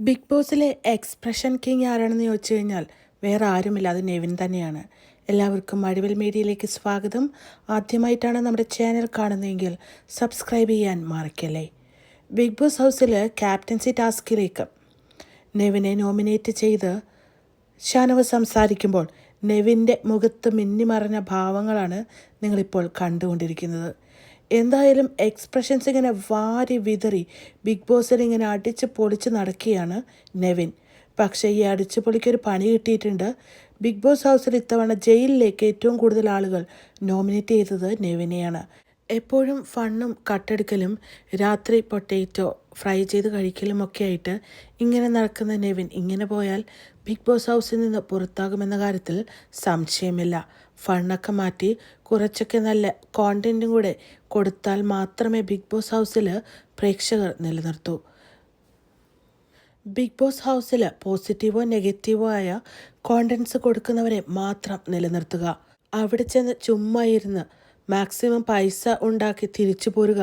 Big ബോസിലെ expression king ആരാണെന്ന് ചോദിച്ചു കഴിഞ്ഞാൽ വേറെ ആരുമില്ല അത് നെവിൻ തന്നെയാണ്. എല്ലാവർക്കും അഴിവൽ മീഡിയയിലേക്ക് സ്വാഗതം. ആദ്യമായിട്ടാണ് നമ്മുടെ ചാനൽ കാണുന്നതെങ്കിൽ സബ്സ്ക്രൈബ് ചെയ്യാൻ മറക്കല്ലേ? ബിഗ് ബോസ് ഹൗസിൽ ക്യാപ്റ്റൻസി ടാസ്കിലേക്ക് നെവിനെ നോമിനേറ്റ് ചെയ്ത് ഷാനവ് സംസാരിക്കുമ്പോൾ നെവിന്റെ മുഖത്ത് മിന്നിമറഞ്ഞ ഭാവങ്ങളാണ് നിങ്ങളിപ്പോൾ കണ്ടുകൊണ്ടിരിക്കുന്നത്. എന്തായാലും എക്സ്പ്രഷൻസ് ഇങ്ങനെ വാരി വിതറി ബിഗ് ബോസിൽ ഇങ്ങനെ അടിച്ച് പൊളിച്ച് നടക്കുകയാണ് നെവിൻ. പക്ഷേ ഈ അടിച്ചു പൊളിക്കൊരു പണി കിട്ടിയിട്ടുണ്ട്. ബിഗ് ബോസ് ഹൗസിൽ ഇത്തവണ ജയിലിലേക്ക് ഏറ്റവും കൂടുതൽ ആളുകൾ നോമിനേറ്റ് ചെയ്തത് നെവിനെയാണ്. എപ്പോഴും ഫണ്ണും കട്ടെടുക്കലും രാത്രി പൊട്ടേറ്റോ ഫ്രൈ ചെയ്ത് കഴിക്കലും ഒക്കെ ആയിട്ട് ഇങ്ങനെ നടക്കുന്ന നെവിൻ ഇങ്ങനെ പോയാൽ ബിഗ് ബോസ് ഹൗസിൽ നിന്ന് പുറത്താകുമെന്ന കാര്യത്തിൽ സംശയമില്ല. ഫണ്ണൊക്കെ മാറ്റി കുറച്ചൊക്കെ നല്ല കോണ്ടന്റും കൂടെ കൊടുത്താൽ മാത്രമേ ബിഗ് ബോസ് ഹൗസിൽ പ്രേക്ഷകർ നിലനിർത്തൂ. ബിഗ് ബോസ് ഹൗസിൽ പോസിറ്റീവോ നെഗറ്റീവോ ആയ കോണ്ടൻസ് കൊടുക്കുന്നവരെ മാത്രം നിലനിർത്തുക. അവിടെ ചെന്ന് ചുമ്മാ ഇരുന്ന് മാക്സിമം പൈസ ഉണ്ടാക്കി തിരിച്ചു പോരുക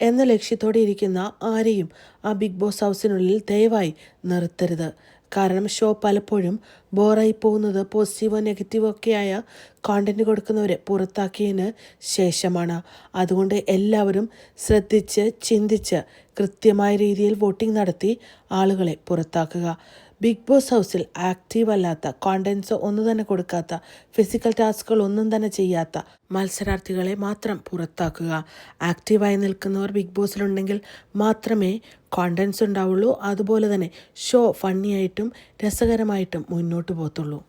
എന്ന ലക്ഷ്യത്തോടെ ഇരിക്കുന്ന ആരെയും ആ ബിഗ് ബോസ് ഹൗസിനുള്ളിൽ ദയവായി നിർത്തരുത്. കാരണം ഷോ പലപ്പോഴും ബോറായി പോകുന്നത് പോസിറ്റീവോ നെഗറ്റീവോ ഒക്കെയായ കോണ്ടന്റ് കൊടുക്കുന്നവരെ പുറത്താക്കിയതിന് ശേഷമാണ്. അതുകൊണ്ട് എല്ലാവരും ശ്രദ്ധിച്ച് ചിന്തിച്ച് കൃത്യമായ രീതിയിൽ വോട്ടിംഗ് നടത്തി ആളുകളെ പുറത്താക്കുക. ബിഗ് ബോസ് ഹൗസിൽ ആക്റ്റീവ് അല്ലാത്ത കോണ്ടൻസ് ഒന്നും തന്നെ കൊടുക്കാത്ത ഫിസിക്കൽ ടാസ്കുകൾ ഒന്നും തന്നെ ചെയ്യാത്ത മത്സരാർത്ഥികളെ മാത്രം പുറത്താക്കുക. ആക്റ്റീവായി നിൽക്കുന്നവർ ബിഗ് ബോസിലുണ്ടെങ്കിൽ മാത്രമേ കോണ്ടൻസ് ഉണ്ടാവുള്ളൂ. അതുപോലെ തന്നെ ഷോ ഫണ്ണിയായിട്ടും രസകരമായിട്ടും മുന്നോട്ട് പോകത്തുള്ളൂ.